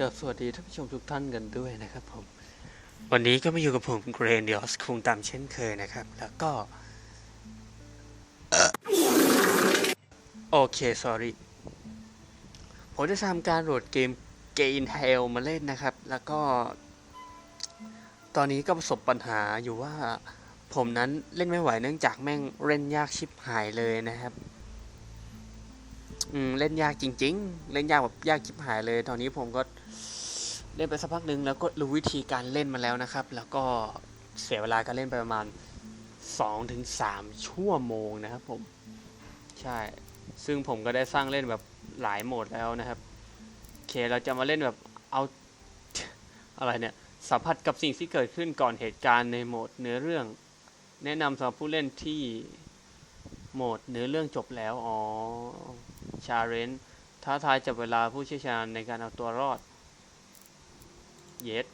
กับสวัสดีท่านผู้ชมทุกท่านกันด้วยนะครับผม วันนี้ก็มาอยู่กับผมเกรนเดียสคุงตามเช่นเคยนะครับ แล้วก็ โอเค sorry ผมจะทำการโหลดเกม Gain Hell มาเล่นนะครับ แล้วก็ ตอนนี้ก็ประสบปัญหาอยู่ว่า ผมนั้นเล่นไม่ไหวเนื่องจากแม่งเล่นยากชิบหายเลยนะครับอืมเล่นยากจริง ๆ เล่นยากแบบยากชิบหายเลย ตอนนี้ผมก็ ล่นไปสักพักหนึ่งแล้วก็รู้วิธีการเล่นมาแล้วนะครับ แล้วก็เสียเวลาการเล่นไปประมาณ2-3ถึงชั่วโมงนะครับผม ใช่ ซึ่งผมก็ได้สร้างเล่นแบบหลายโหมดแล้วนะครับโอเคเราจะมาเล่นแบบเอาอะไรเนี่ยสัมผัสกับสิ่งที่เกิดขึ้นก่อนเหตุการณ์ในโหมดเนื้อเรื่อง แนะนำสำหรับผู้เล่นที่โหมดเนื้อเรื่องจบแล้ว อ๋อชาเลนท้าทายจับเวลาผู้เชี่ยวชาญในการเอาตัวรอด เยส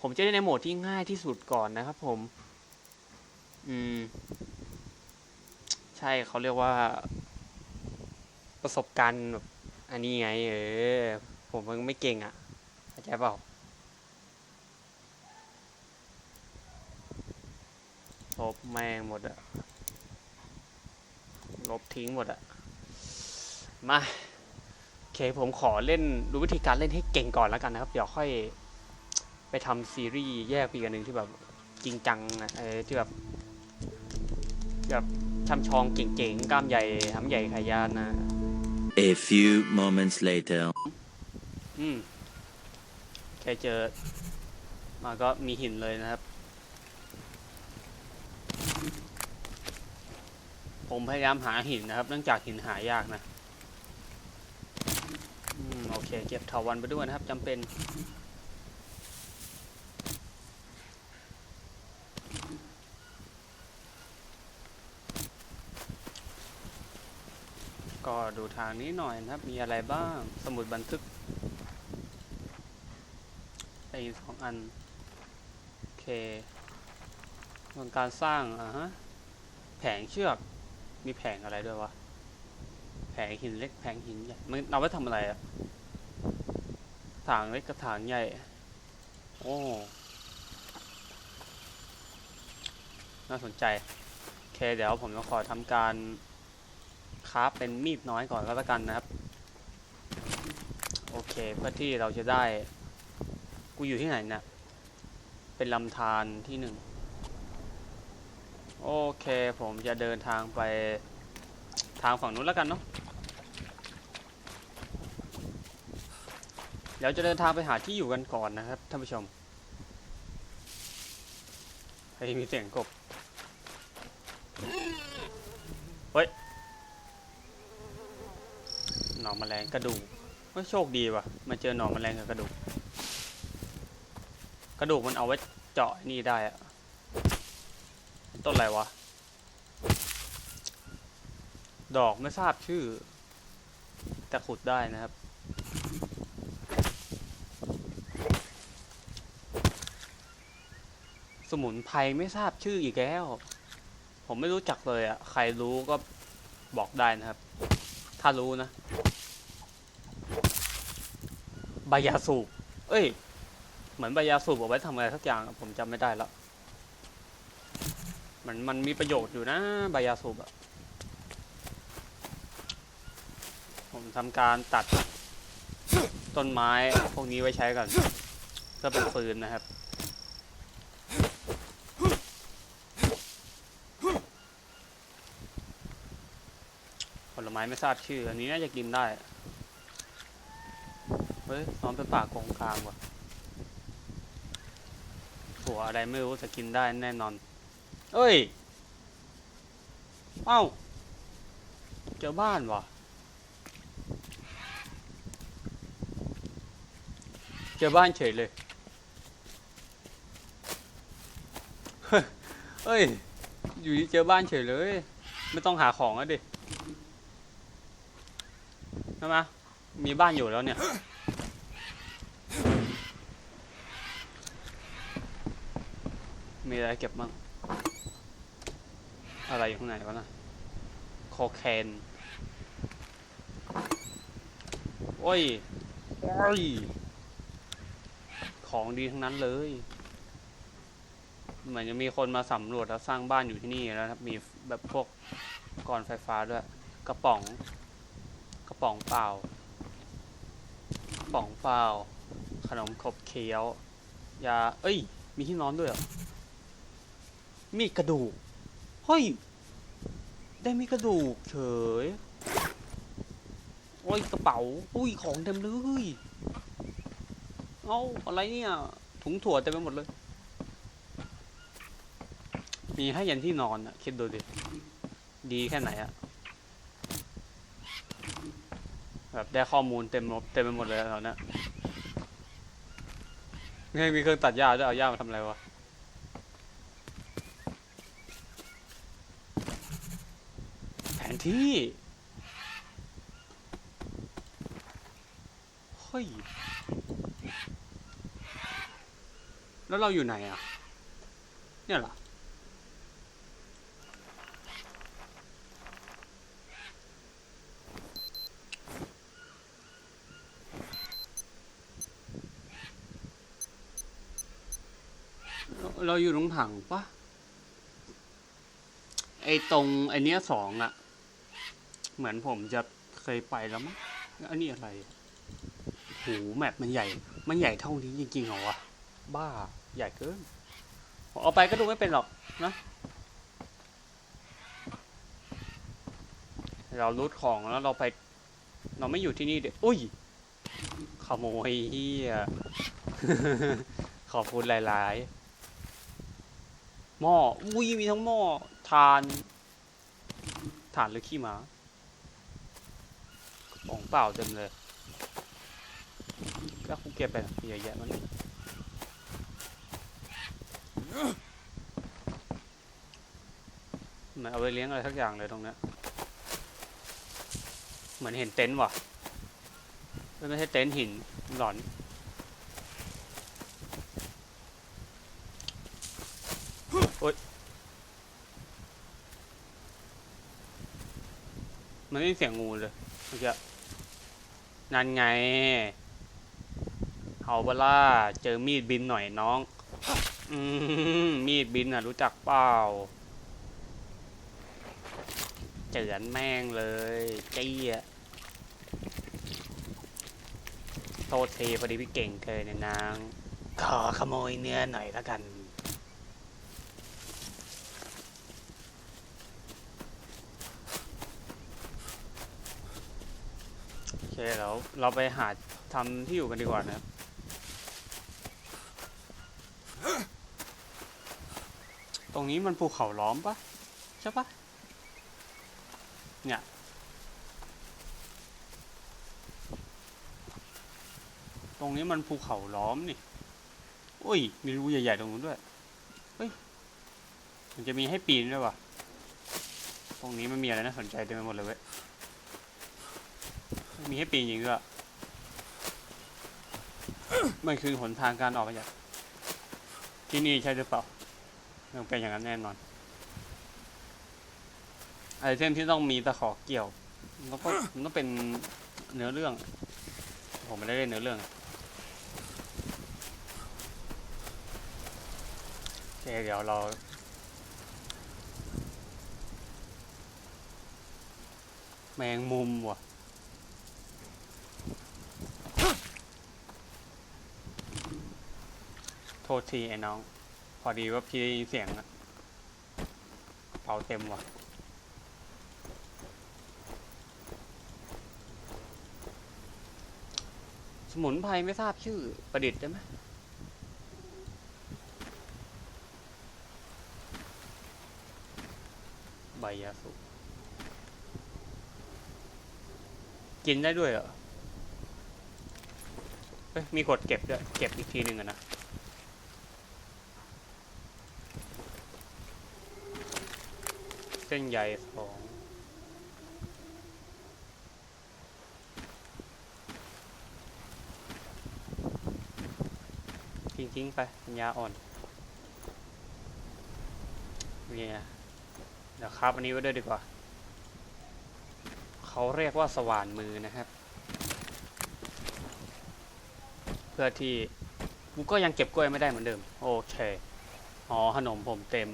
ผมจะเล่นในโหมดที่ง่ายที่สุดก่อนนะครับผม อืม ใช่เขาเรียกว่า ประสบการณ์แบบอันนี้ไง เออ ผมมันไม่เก่งอะเข้าใจเปล่าลบแม่งหมดอะลบทิ้งหมดอะมา เคผมขอเล่นรู้วิธีการเล่นให้เก่งก่อนแล้วกันนะครับ เดี๋ยวค่อยไปทำซีรีส์แยกไปอีกอันหนึ่งที่แบบจริงจังอะเออที่แบบที่แบบทำชองเก่งๆกล้ามใหญ่หำใหญ่ขายานนะ A few moments later. อืมแค่เจอ มาก็มีหินเลยนะครับ ผมพยายามหาหินนะครับ เนื่องจากหินหายากนะ อืมโอเค เก็บเถาวันไปด้วยนะครับจำเป็น ก็ดูทางนี้หน่อยนะครับ มีอะไรบ้าง สมุดบันทึกไอ้สองอัน โอเคเรื่องการสร้างอะฮะ แผงเชือก มีแผงอะไรด้วยวะ ผงหินเล็กแผงหินใหญ่ มันเอาไว้ทำอะไรอะถางเล็กกับถางใหญ่ โอ้ น่าสนใจ โอเคเดี๋ยวผมจะขอทำการคราฟเป็นมีดน้อยก่อนก็แล้วกันนะครับ โอเคเพื่อที่เราจะได้ กูอยู่ที่ไหนเนี่ย เป็นลำธารที่หนึ่ง โอเคผมจะเดินทางไปทางฝั่งนู้นแล้วกันเนาะ เดี๋ยวจะเดินทางไปหาที่อยู่กันก่อนนะครับท่านผู้ชมเฮ้ยมีเสียงกบ เฮ้ย หนอนแมลงกระดูกเฮ้ยโชคดีว่ะ มาเจอหนอนแมลงกับกระดูก กระดูกมันเอาไว้เจาะนี่ได้อะต้นอะไรวะ ดอกไม่ทราบชื่อ แต่ขุดได้นะครับ สมุนไพรไม่ทราบชื่ออีกแล้ว ผมไม่รู้จักเลยอะ่ะ ใครรู้ก็บอกได้นะครับ ถ้ารู้นะใบยาสูบ เอ้ย เหมือนใบยาสูบเอาไว้ทำอะไรสักอย่างผมจำไม่ได้แล้วมันมันมีประโยชน์อยู่นะใบยาสูบอะผมทำการตัดต้นไม้พวกนี้ไว้ใช้ก่อนเพื่อเป็นฟืนนะครับ ลไม้ไม่ทราบชื่อ อันนี้น่าจะกินได้ เฮ้ยนอนเป็นปากงกลางว่ะถั่วอะไรไม่รู้จะกินได้แน่นอน เอ้ย เอ้า เจอบ้านว่ะ เจอบ้านเฉยเลยเฮ้ย อยู่ดีเจอบ้านเฉยเลย ไม่ต้องหาของแล้วดิ ใช่ไหมมีบ้านอยู่แล้วเนี่ยมีอะไรเก็บบ้างอะไรอยู่ข้างในวะนะโคเคนโอ้ย โอ้ย ของดีทั้งนั้นเลยเหมือนจะมีคนมาสำรวจแล้วสร้างบ้านอยู่ที่นี่แล้วนะครับ มีแบบพวกก่อนไฟฟ้าด้วย กระป๋อง กระป๋องเปล่ากระป๋องเปล่า ขนมขบเคี้ยวยา เอ้ย มีที่นอนด้วยเหรอ มีกระดูก เฮ้ย ได้มีกระดูกเฉย โอ้ยกระเป๋า อุ้ยของเต็มเลย เอ้าอะไรเนี่ย ถุงถั่วเต็มไปหมดเลย มีให้ยันที่นอนอะคิดดูดิ ดีแค่ไหนอะ แบบได้ข้อมูลเต็มรบเต็มไปหมดเลยตอนเนี้ยนี่มีเครื่องตัดหญ้าด้วยเอาหญ้ามาทำอะไรวะ แผนที่เฮ้ยแล้วเราอยู่ไหนอะ เนี่ยเหรอ เราอยู่ตรงถังปะไอตรงไอเนี้ยสองอะเหมือนผมจะเคยไปแล้วมั้งอันนี้อะไรโหแมปมันใหญ่ มันใหญ่เท่านี้จริงๆเหรอวะบ้าใหญ่เกินผมเอาไปก็ดูไม่เป็นหรอกนะเรารูดของแล้วเราไป เราไม่อยู่ที่นี่เด็อุ้ยขโมยเฮียขอบคุณหลาย ๆ หม้ออุ้ยมีทั้งหม้อทานฐานหรือขี้หมากระป๋องเปล่าเต็มเลยแล้วกูเก็บไปเยอะแยะมันเหมือนเอาไปเลี้ยงอะไรสักอย่างเลยตรงเนี้ยเหมือนเห็นเต็นท์ว่ะไม่ใช่เต็นท์หินหลอน มันไม่มีเสียงงูเลยเมื่อกี้นั่นไงเฮาบล่าเจอมีดบินหน่อยน้อง อืมมีดบินอะ รู้จักเปล่า เจือนแม่งเลยเจี้ยโทษทีพอดีพี่เก่งเคยเนี่ยนาง ขอขโมยเนื้อหน่อยละกัน โอเคแล้วเราไปหาทำที่อยู่กันดีกว่านะครับ ตรงนี้มันภูเขาล้อมปะใช่ปะเนี่ย ตรงนี้มันภูเขาล้อมนี่ อุ้ย มีรูใหญ่ๆตรงนู้นด้วย เฮ้ย มันจะมีให้ปีนด้วยวะตรงนี้มันมีอะไรน่าสนใจเต็มไปหมดเลยเว้ย มีให้ปีนจริงด้วยมันคือหนทางการออกมาจากที่นี่ใช่หรือเปล่ามันเป็นอย่างนั้นแน่นอน ไอเทมที่ต้องมีตะขอเกี่ยวมันก็มันต้องเป็นเนื้อเรื่อง ผมไม่ได้เล่นเนื้อเรื่องโอเคเดี๋ยวเราแมงมุมว่ะ ทษทีไอ้น้อง พอดีว่าพี่ได้ยินเสียงอะเผาเต็มว่ะ สมุนไพรไม่ทราบชื่อประดิษฐ์ได้ไหมใบยาสูบกินได้ด้วยเหรอ เฮ้ย มีกดเก็บด้วย เก็บอีกทีหนึ่งอะนะ เส้นใยสองทิ้งๆไปปัญญาอ่อนเนี่ยเดี๋ยวครับอันนี้ไว้ด้วยดีกว่า เขาเรียกว่าสว่านมือนะครับ เพื่อที่กูก็ยังเก็บกล้วยไม่ได้เหมือนเดิม โอเค อ๋อขนมผมเต็ม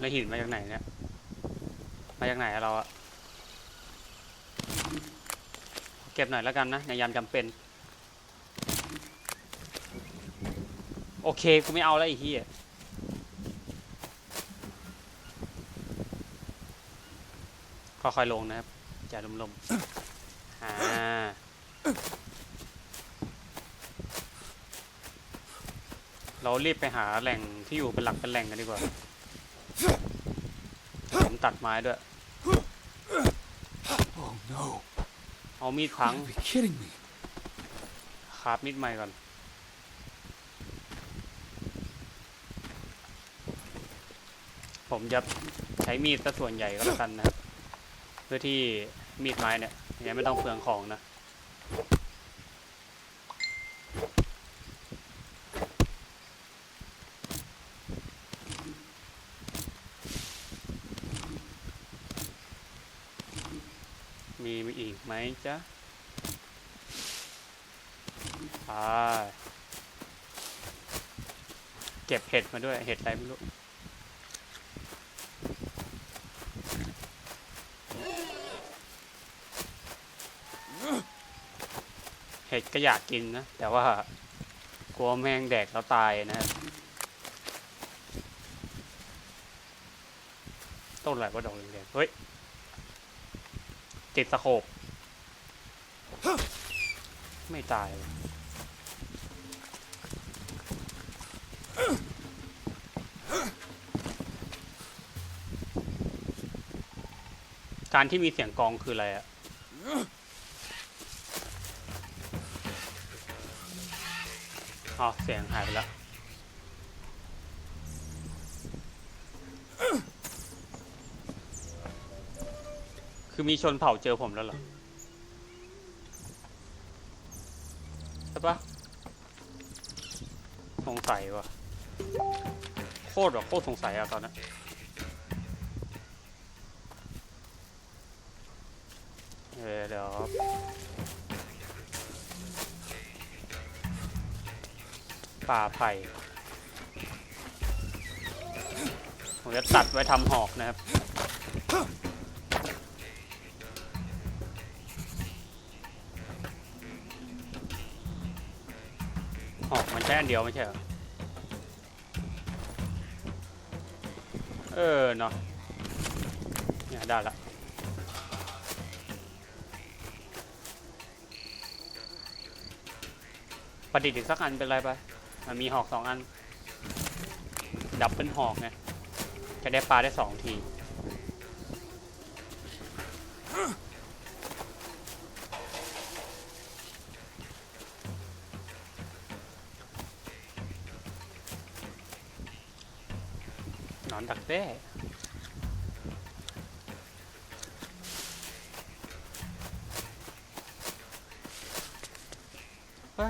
แล้วหินมาจากไหนเนี่ย มาจากไหนอะเราอะเก็บหน่อยแล้วกันนะในยามจำเป็น โอเคกูไม่เอาแล้วไอ้เหี้ยค่อยๆลงนะครับอย่าลมๆอ่าเรารีบไปหาแหล่งที่อยู่เป็นหลักเป็นแหล่งกันดีกว่า ตัดไม้ด้วย Oh no. เอามีดพัง You gotta be kidding me. คราบมีดใหม่ก่อน ผมจะใช้มีดซะส่วนใหญ่ก็แล้วกันนะครับ เพื่อที่มีดไม้เนี่ยยังไม่ต้องเปลืองของนะ มีมีอีกไหม จ๊ะไปเก็บเห็ดมาด้วย เห็ดอะไรไม่รู้เห็ดก็อยากกินนะ แต่ว่ากลัวแมงแดกแล้วตายนะครับต้นอะไรว่าดอกแดงๆเฮ้ย ติดสโคบ ไม่ตายเลยการที่มีเสียงกองคืออะไรอะอ๋อเสียงหายไปแล้วคือมีชนเผ่าเจอผมแล้วเหรอ ใช่ปะส งสัยว่ะ โคตรแบบโคตรสงสัยอะตอนนั้นเออเดี๋ยวป่าไผ่ผมจะตัดไว้ทำหอกนะครับ หอกมันใช้อันเดียวไม่ใช่เหรอ เออเนาะเนี่ยได้ละประดิษฐ์อีกสักอันเป็นไรไปมันมีหอกสองอัน ดับเป็นหอกไงจะได้ปลาได้สองที เฮ้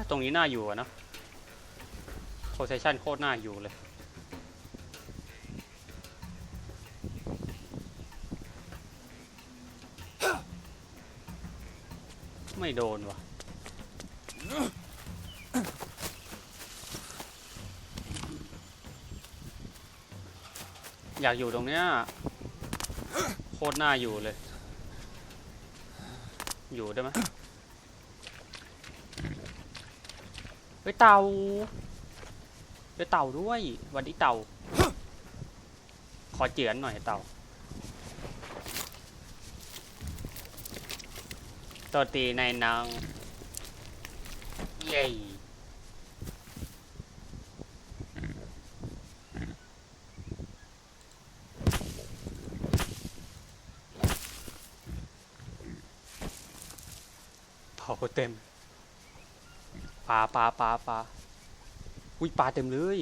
ตรงนี้น่าอยู่อะนะโพสชั่นโคตรน่าอยู่เลย ไม่โดนว่ะ อยากอยู่ตรงเนี้ยโคตรน่าอยู่เลย อยู่ได้ไหมเฮ้ยเต่าเฮ้ยเต่าด้วยวันนี้เต่า ขอเจือนหน่อยเต่าตัวตีในนางเย้ โคเต็มปลาปลาปลาปลาอุ้ยปลาเต็มเลย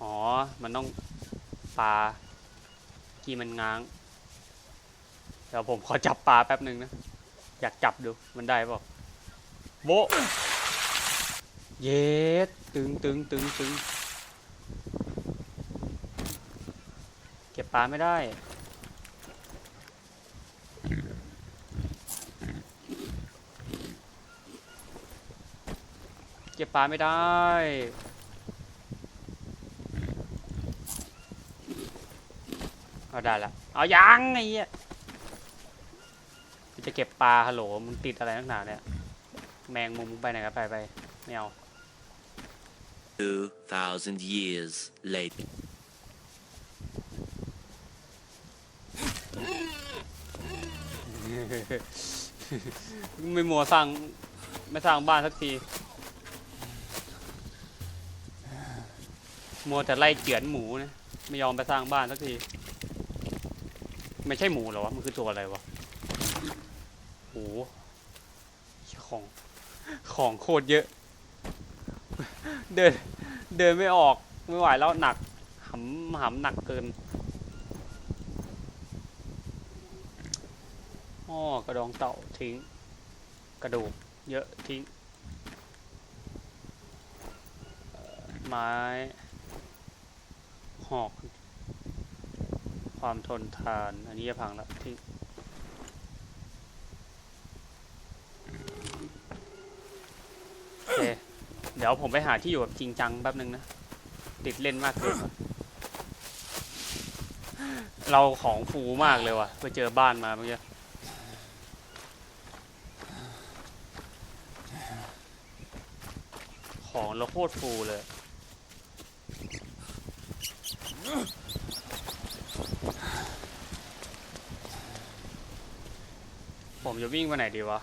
อ๋อ มันต้องปลากี่มันง้าง เดี๋ยวผมขอจับปลาแป๊บหนึ่งนะ อยากจับดู มันได้ป่ะโบเย็ดตึงตึงตึงตึงเก็บปลาไม่ได้ เก็บปลาไม่ได้ เอาได้ละ เอายังไอ้เหี้ยจะเก็บปลาฮัลโหลมึงติดอะไรนักหนาเนี่ย แมงมุมมึงไปไหนกันไปไปไม่เอา2,000 years later. ไม่มัวสร้าง ไม่สร้างบ้านสักที มัวแต่ไล่เจือนหมูนะไม่ยอมไปสร้างบ้านสักที ไม่ใช่หมูหรอวะ มันคือตัวอะไรวะโอ้โหของ ของโคตรเยอะ เดิน เดินไม่ออก ไม่ไหวแล้วหนักหำหำหนักเกินอ้อกระดองเต่าทิ้ง กระดูกเยอะทิ้ง ไม้ หอก ความทนทาน อันนี้จะพังแล้วทิ้งโอเคเดี๋ยวผมไปหาที่อยู่แบบจริงจังแป๊บนึงนะ ติดเล่นมากเกินเราของฟูมากเลยว่ะไปเจอบ้านมาเมื่อกี้ของเราโคตรฟูเลย ผมจะวิ่งไปไหนดีวะ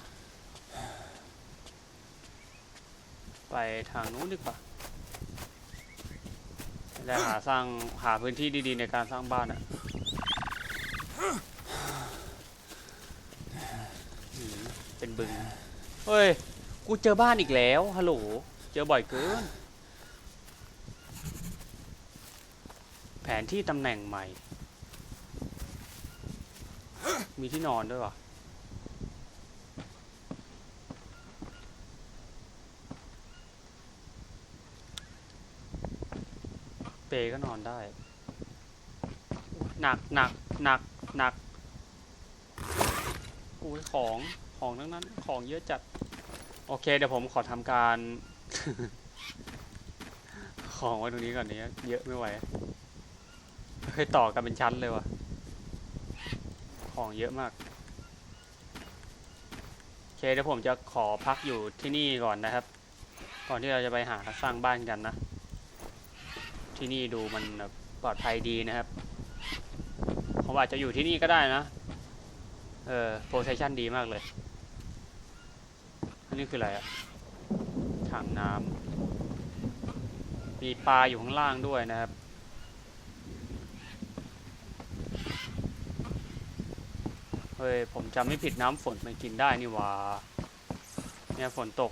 ไปทางนู้นดีกว่าจะได้หาสร้างหาพื้นที่ดีๆในการสร้างบ้านอะเป็นบึง เฮ้ย กูเจอบ้านอีกแล้ว ฮัลโหล เจอบ่อยเกิน แผนที่ตำแหน่งใหม่ มีที่นอนด้วยวะ ปก็นอนได้ หนักหนักหนักหนักอุ้ยของของทั้งนั้นของเยอะจัด โอเค เดี๋ยวผมขอทำการ ของไว้ตรงนี้ก่อนเนี้ยเยอะไม่ไหวเคยต่อกันเป็นชั้นเลยวะของเยอะมาก โอเคเดี๋ยวผมจะขอพักอยู่ที่นี่ก่อนนะครับ ก่อนที่เราจะไปหาสร้างบ้านกันนะ ที่นี่ดูมันแบบปลอดภัยดีนะครับผมอาจจะอยู่ที่นี่ก็ได้นะ เออโปรเซชันดีมากเลย อันนี้คืออะไรอะถังน้ำมีปลาอยู่ข้างล่างด้วยนะครับเฮ้ยผมจำไม่ผิดน้ำฝนมันกินได้นี่ว่าเนี่ยฝนตก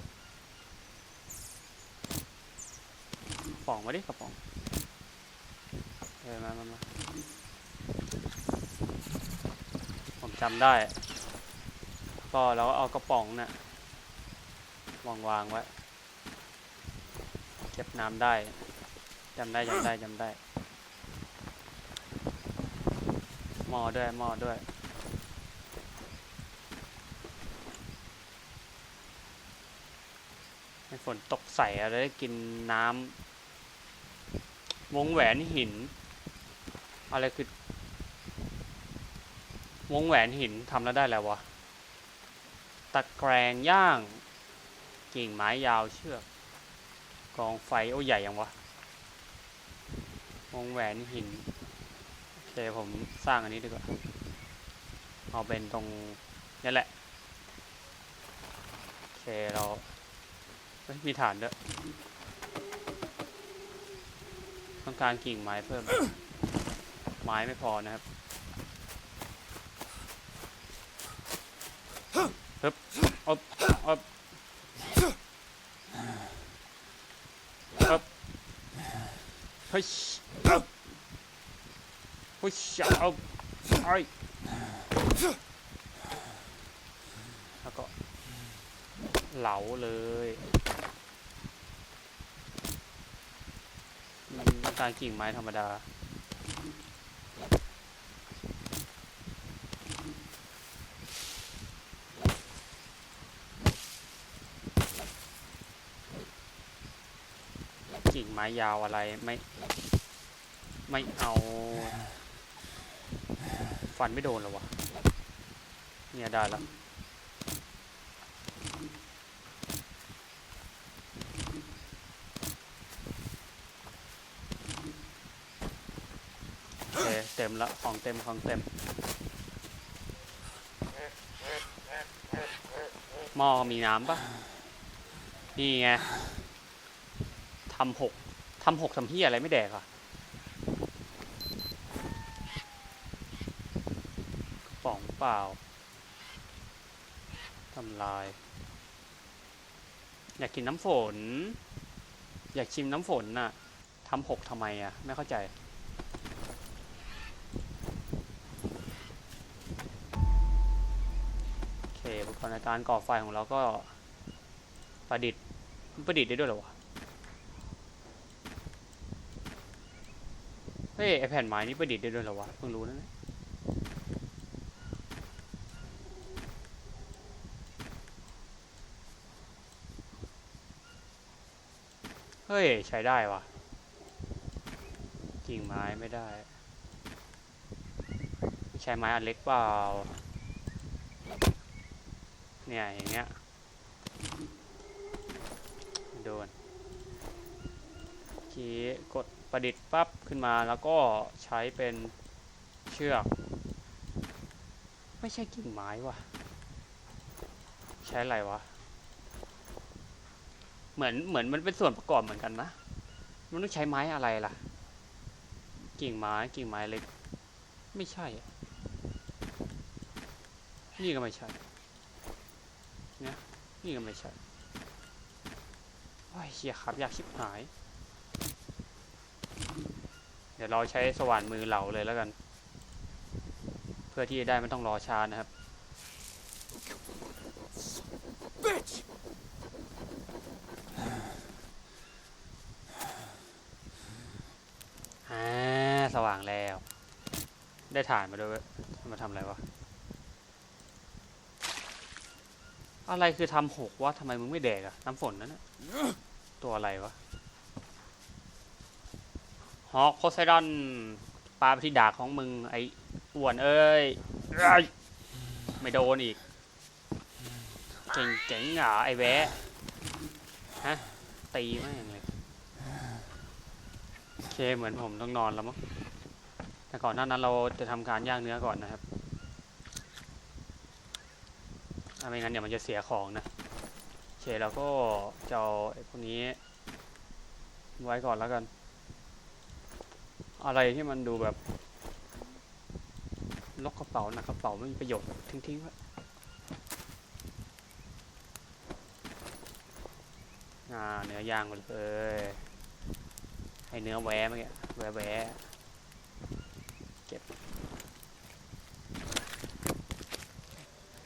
ป๋องมาดิกระป๋อง อมามามาผมจำได้ ก็เราก็เอากระป๋องน่ะวางวางไว้ เก็บน้ำได้จำได้จำได้จำได้หม้อด้วยหม้อด้วยให้ฝนตกใส่อะไรได้กินน้ำวงแหวนหิน อะไรคือ วงแหวนหินทำแล้วได้แล้ววะ ตะแกรงย่าง กิ่งไม้ยาวเชือก กองไฟโอ้ใหญ่ยังวะ วงแหวนหินโอเคผมสร้างอันนี้ดีกว่า เอาเป็นตรงนี่แหละโอเคเราเฮ้ยมีฐานด้วย ต้องการกิ่งไม้เพิ่ม ไม้ไม่พอนะครับฮึบอบอบอบเฮ้ยอบเฮ้ยอบไอแล้วก็เหลาเลยมต้องการกิ่งไม้ธรรมดา ม้ยาวอะไรไม่ไม่เอาฟันไม่โดนหรอวะเนี่ยได้แล้วโอเคเต็มละของเต็มของเต็มหม้อมีน้ำปะนี่ไงทำหก ทำหกทำเฮียอะไรไม่แดกอะกระป๋องเปล่าทำลาย อยากกินน้ำฝน อยากชิมน้ำฝนน่ะทำหกทำไมอะ ไม่เข้าใจ โอเคอุปกรณ์ในการก่อไฟของเราก็ประดิษฐ์ประดิษฐ์ได้ด้วยหรอวะ ฮ้ยไอแผ่นไม้นี่ประดิษฐ์ได้ด้วยเหรอวะเพิ่งรู้นะเนี่ยเฮ้ย ใช้ได้วะกิ่งไม้ไม่ได้ ใช้ไม้อันเล็กเปล่า เนี่ย อย่างเงี้ย โดนกี้กด ประดิษฐ์ปั๊บขึ้นมาแล้วก็ใช้เป็นเชือก ไม่ใช่กิ่งไม้ว่ะ ใช้อะไรวะ เหมือนเหมือนมันเป็นส่วนประกอบเหมือนกันนะ มันต้องใช้ไม้อะไรล่ะ กิ่งไม้กิ่งไม้เล็ก ไม่ใช่ นี่ก็ไม่ใช่นี่ก็ไม่ใช่โอ้ยเฮียครับอยากชิบหาย ดี๋ยวเราใช้สว่านมือเหลาเลยแล้วกัน เพื่อที่จะได้ไม่ต้องรอช้านะครับ อ่า สว่างแล้ว ได้ถ่านมาด้วยเวยมาทำอะไรวะ อะไรคือทำหกวะทำไมมึงไม่แดกอะน้ำฝนนั่นนะตัวอะไรวะ ฮอกโพไซดอนปลาไปที่ดากของมึง ไอ้อ้วนเอ้ย ไม่โดนอีกเก่งเจ๋งเหรอไอ้แวะฮะ ตีแม่งเลย โอเคเหมือนผมต้องนอนแล้วมั้งแต่ก่อนหน้านั้นเราจะทำการย่างเนื้อก่อนนะครับถ้าไม่งั้นเดี๋ยวมันจะเสียของนะโอเคเราก็จะเอาไอ้พวกนี้ ไว้ก่อนแล้วกัน อะไรที่มันดูแบบล็อกกระเป๋าหนักกระเป๋าไม่มีประโยชน์ทิ้งๆไว้อ่าเนื้อย่างหมดเลยให้เนื้อแวะเมื่อกี้แวะแวะเก็บ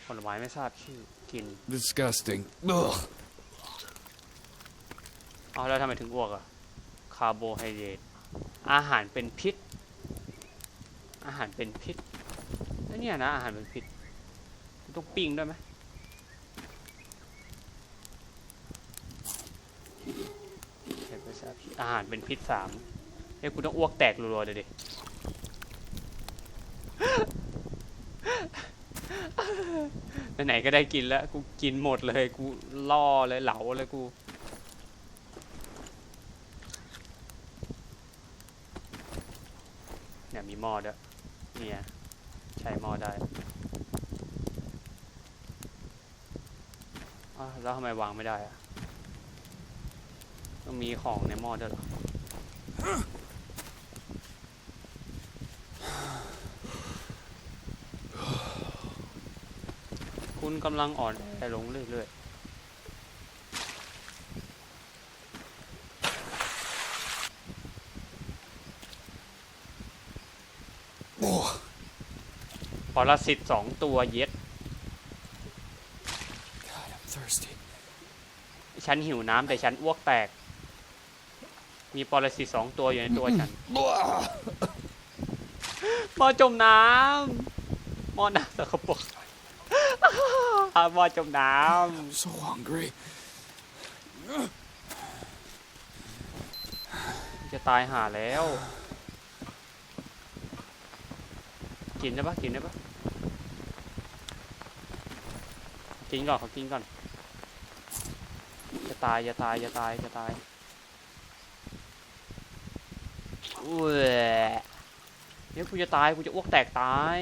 ผลไม้ไม่ทราบชื่อกิน Disgusting. Ugh. เอาแล้วทำไมถึงอ้วกอะคาร์โบไฮเดรต อาหารเป็นพิษ อาหารเป็นพิษแล้วเนี่ยนะอาหารเป็นพิษต้องปิ้งด้วยไหมอาหารเป็นพิษสามเฮ้ยกูต้องอ้วกแตกรัวๆเลยดิ ไหนๆก็ได้กินแล้ว กูกินหมดเลย กูล่อเลยเหลาเลยกู เนี่ย มีหม้อด้วยเนี่ยใช้หม้อได้แล้วทำไมวางไม่ได้อะต้องมีของในหม้อด้วยหรอคุณกำลังอ่อนแอลงเรื่อยๆ ปรสิตสองตัวเย็ด God, I'm thirsty. ฉันหิวน้ำแต่ฉันอ้วกแตก มีปรสิตสองตัวอยู่ในตัวฉันหมอจมน้ำหมอน้ำสกปรกหมอจมน้ I'm so hungry. จะตายหาแล้ว กินได้ปะกินได้ปะกินก่อนเขากินก่อนจะตายจะตายจะตายจะตายอุ้ยเดี๋ยวกูจะตายกูจะอ้วกแตกตาย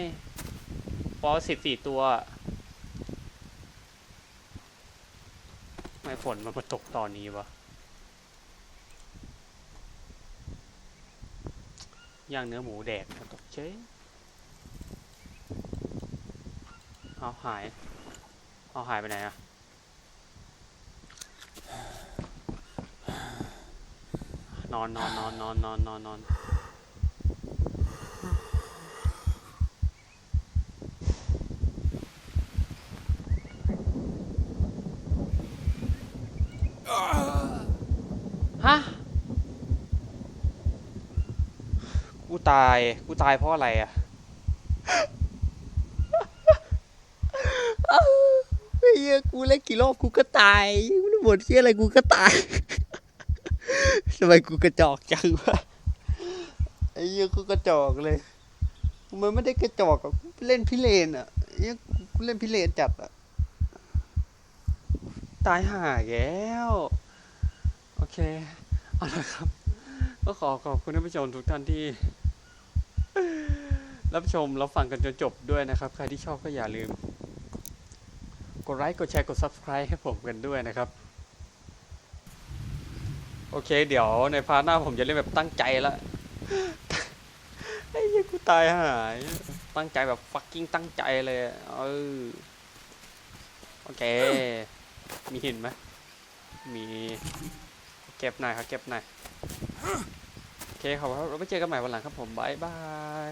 ปอสิบสี่ตัวไม่ฝนมันมาตกตอนนี้วะย่างเนื้อหมูแดกมาตกเจ๊ เอาหาย เอาหายไปไหนอะนอนนอนนอนนอนนอนนอนนอนฮะ กูตาย กูตายเพราะอะไรอะ เฮีย กี่รอบกูก็ตายกูไม่บ่นเฮียอะไรกูก็ตายทำไมกูกระจอกจังวะไอ้เฮียกูกระจอกเลยมันไม่ได้กระจอกอะกูเล่นพิเรนอะเฮียกูเล่นพิเรนจัดอะตายห่าแล้ว โอเคเอาละครับ ก็ขอขอบคุณท่านผู้ชมทุกท่านที่ รับชมรับฟังกันจนจบด้วยนะครับ ใครที่ชอบก็อย่าลืม กดไลค์กดแชร์กด subscribe ให้ผมกันด้วยนะครับ โอเค เดี๋ยวในพาร์ทหน้าผมจะเล่นแบบตั้งใจละไอ้เหี้ยกูตายหาย ตั้งใจแบบ fucking ตั้งใจเลยเออโอเค มีหินไหมมีเก็บหน่อยครับเก็บหน่อยโอเคขอบครับเราไปเจอกันใหม่วันหลังครับผมบายบาย